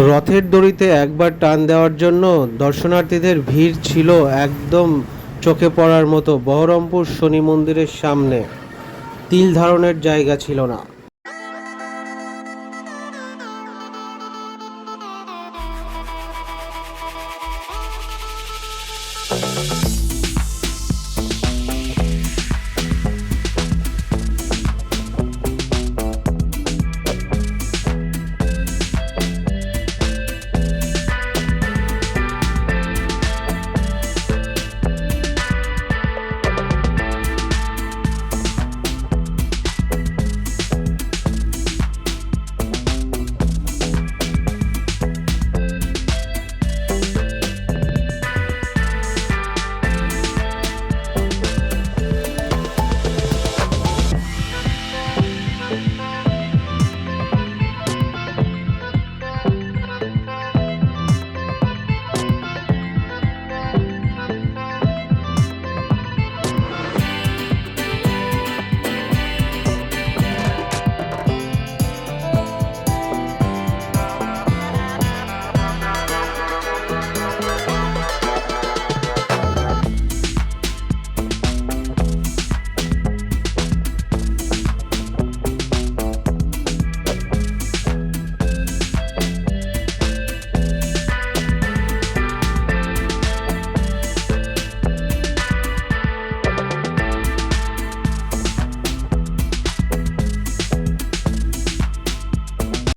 রথের দড়িতে একবার টান দেওয়ার জন্য দর্শনার্থীদের ভিড় ছিল একদম চোখে পড়ার মতো বহরমপুর শনি মন্দিরের সামনে তিল ধারণের জায়গা ছিল না